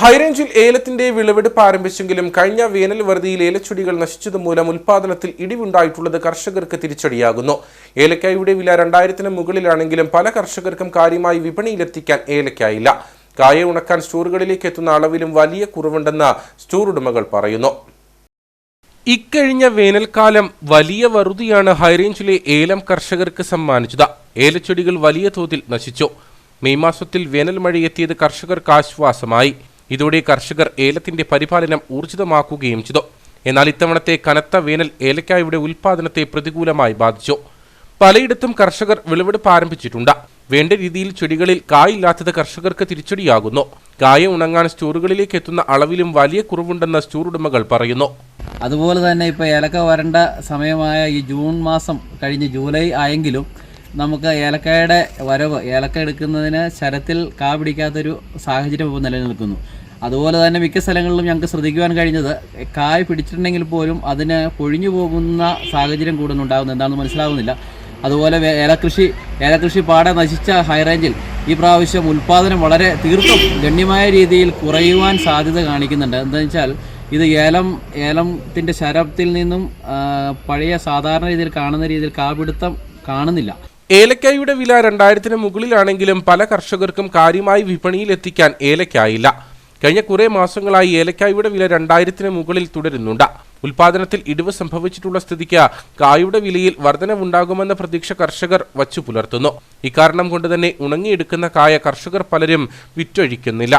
ഹൈറേഞ്ചിൽ ഏലത്തിന്റെ വിളവെടുപ്പ് ആരംഭിച്ചെങ്കിലും കഴിഞ്ഞ വേനൽ വറുതിയിൽ ഏലച്ചെടികൾ നശിച്ചതുമൂലം ഉൽപാദനത്തിൽ ഇടിവുണ്ടായിട്ടുള്ളത് കർഷകർക്ക് തിരിച്ചടിയാകുന്നു. ഏലക്കായുടെ വില രണ്ടായിരത്തിന് മുകളിലാണെങ്കിലും പല കർഷകർക്കും കാര്യമായി വിപണിയിലെത്തിക്കാൻ ഏലക്കായില്ല. കായ ഉണക്കാൻ സ്റ്റോറുകളിലേക്ക് എത്തുന്ന അളവിലും വലിയ കുറവുണ്ടെന്ന് സ്റ്റോർ ഉടമകൾ പറയുന്നു. ഇക്കഴിഞ്ഞ വേനൽക്കാലം വലിയ വറുതിയാണ് ഹൈറേഞ്ചിലെ ഏലം കർഷകർക്ക് സമ്മാനിച്ചത്. ഏലച്ചെടികൾ വലിയ തോതിൽ നശിച്ചു. മെയ് മാസത്തിൽ വേനൽ മഴയെത്തിയത് കർഷകർക്ക് ആശ്വാസമായി. ഇതോടെ കർഷകർ ഏലത്തിന്റെ പരിപാലനം ഊർജിതമാക്കുകയും ചെയ്തു. എന്നാൽ ഇത്തവണത്തെ കനത്ത വേനൽ ഏലക്കായുടെ ഉൽപാദനത്തെ പ്രതികൂലമായി ബാധിച്ചു. പലയിടത്തും കർഷകർ വിളവെടുപ്പ് ആരംഭിച്ചിട്ടുണ്ട്. വേണ്ട രീതിയിൽ ചെടികളിൽ കായില്ലാത്തത് കർഷകർക്ക് തിരിച്ചടിയാകുന്നു. കായ ഉണങ്ങാൻ സ്റ്റോറുകളിലേക്ക് എത്തുന്ന അളവിലും വലിയ കുറവുണ്ടെന്ന് സ്റ്റോർ ഉടമകൾ പറയുന്നു. അതുപോലെ തന്നെ ഇപ്പോൾ ഏലക്ക വരേണ്ട സമയമായ ഈ ജൂൺ മാസം കഴിഞ്ഞ് ജൂലൈ ആയെങ്കിലും നമുക്ക് ഏലക്കായുടെ വരവ് ഏലക്ക എടുക്കുന്നതിന് ശരത്തിൽ കാ പിടിക്കാത്തൊരു സാഹചര്യം ഇപ്പോൾ നിലനിൽക്കുന്നു. അതുപോലെ തന്നെ മിക്ക സ്ഥലങ്ങളിലും ഞങ്ങൾക്ക് ശ്രദ്ധിക്കുവാൻ കഴിഞ്ഞത് കായ് പിടിച്ചിട്ടുണ്ടെങ്കിൽ പോലും അതിന് പൊഴിഞ്ഞു പോകുന്ന സാഹചര്യം കൂടുതൽ ഉണ്ടാകുന്നത് എന്താണെന്ന് മനസ്സിലാവുന്നില്ല. അതുപോലെ ഏലക്കൃഷി ഏലകൃഷി പാടെ നശിച്ച ഹൈറേഞ്ചിൽ ഈ പ്രാവശ്യം ഉൽപ്പാദനം വളരെ തീർത്തും ഗണ്യമായ രീതിയിൽ കുറയുവാൻ സാധ്യത കാണിക്കുന്നുണ്ട്. എന്താണെന്ന് വെച്ചാൽ ഇത് ഏലം ഏലത്തിന്റെ ശരത്തിൽ നിന്നും പഴയ സാധാരണ രീതിയിൽ കാണുന്ന രീതിയിൽ കാപിടുത്തം കാണുന്നില്ല. ഏലക്കായുടെ വില രണ്ടായിരത്തിന് മുകളിലാണെങ്കിലും പല കർഷകർക്കും കാര്യമായി വിപണിയിൽ എത്തിക്കാൻ ഏലക്കായില്ല. കഴിഞ്ഞ കുറേ മാസങ്ങളായി ഏലക്കായുടെ വില രണ്ടായിരത്തിന് മുകളിൽ തുടരുന്നുണ്ട്. ഉൽപാദനത്തിൽ ഇടിവ് സംഭവിച്ചിട്ടുള്ള സ്ഥിതിക്ക് കായുടെ വിലയിൽ വർധനവുണ്ടാകുമെന്ന പ്രതീക്ഷ കർഷകർ വച്ചു പുലർത്തുന്നു ഇക്കാരണം കൊണ്ട് തന്നെ ഉണങ്ങിയെടുക്കുന്ന കായ കർഷകർ പലരും വിറ്റൊഴിക്കുന്നില്ല.